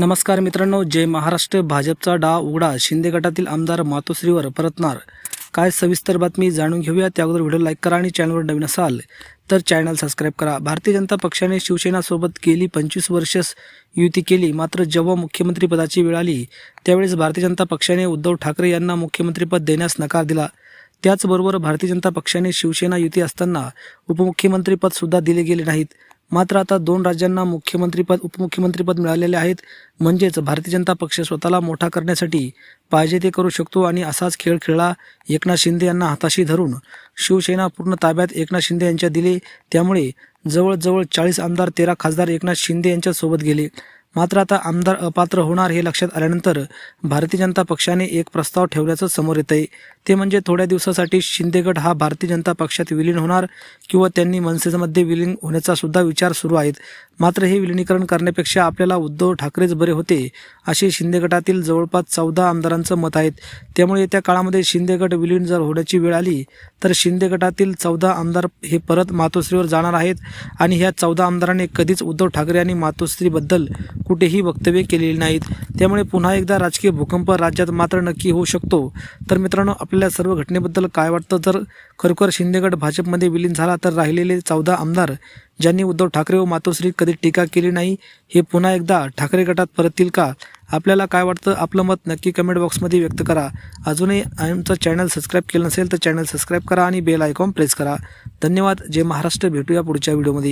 नमस्कार मित्रांनो जय महाराष्ट्र. भाजपचा डाव उघडा शिंदे गटातील आमदार मातोश्रीवर परतणार. काय सविस्तर बातमी जाणून घेऊया. त्या अगोदर व्हिडिओ लाईक करा आणि चॅनलवर नवीन असाल तर चॅनल सबस्क्राईब करा. भारतीय जनता पक्षाने शिवसेनासोबत गेली पंचवीस वर्ष युती केली. मात्र जेव्हा मुख्यमंत्रीपदाची वेळ आली त्यावेळेस भारतीय जनता पक्षाने उद्धव ठाकरे यांना मुख्यमंत्रीपद देण्यास नकार दिला. त्याचबरोबर भारतीय जनता पक्षाने शिवसेना युती असताना उपमुख्यमंत्रीपदसुद्धा दिले गेले नाहीत. मात्र आता दोन राज्यांना मुख्यमंत्रीपद उपमुख्यमंत्रीपद मिळालेले आहेत. म्हणजेच भारतीय जनता पक्ष स्वतःला मोठा करण्यासाठी पाहिजे ते करू शकतो आणि असाच खेळ खेळला एकनाथ शिंदे यांना हाताशी धरून. शिवसेना पूर्ण ताब्यात एकनाथ शिंदे यांच्या दिले. त्यामुळे जवळजवळ चाळीस आमदार तेरा खासदार एकनाथ शिंदे यांच्यासोबत गेले. मात्र आता आमदार अपात्र होणार हे लक्षात आल्यानंतर भारतीय जनता पक्षाने एक प्रस्ताव ठेवल्याचं समोर येत आहे ते म्हणजे थोड्या दिवसासाठी शिंदेगड हा भारतीय जनता पक्षात विलीन होणार किंवा त्यांनी मनसेमध्ये विलीन होण्याचा सुद्धा विचार सुरू आहेत. मात्र हे विलिनीकरण करण्यापेक्षा आपल्याला उद्धव ठाकरेच बरे होते असे शिंदे गटातील जवळपास चौदा आमदारांचं मत आहेत. त्यामुळे येत्या काळामध्ये शिंदे गट विलीन जर होण्याची वेळ आली तर शिंदे गटातील चौदा आमदार हे परत मातोश्रीवर जाणार आहेत आणि ह्या चौदा आमदारांनी कधीच उद्धव ठाकरे आणि मातोश्रीबद्दल कुठेही वक्तव्य केलेली नाहीत. त्यामुळे पुन्हा एकदा राजकीय भूकंप राज्यात मात्र नक्की होऊ शकतो. तर मित्रांनो आपल्याला सर्व घटनेबद्दल काय वाटतं? जर खरोखर शिंदेगड भाजपमध्ये विलीन झाला तर राहिलेले चौदा आमदार ज्यांनी उद्धव ठाकरे व मातोश्री कधी टीका केली नाही हे पुन्हा एकदा ठाकरे गटात परततील का? आपल्याला काय वाटतं? आपलं मत नक्की कमेंट बॉक्समध्ये व्यक्त करा. अजूनही आमचं चॅनल सबस्क्राईब केलं नसेल तर चॅनल सबस्क्राईब करा आणि बेल आयकॉन प्रेस करा. धन्यवाद. जय महाराष्ट्र. भेटूया पुढच्या व्हिडिओमध्ये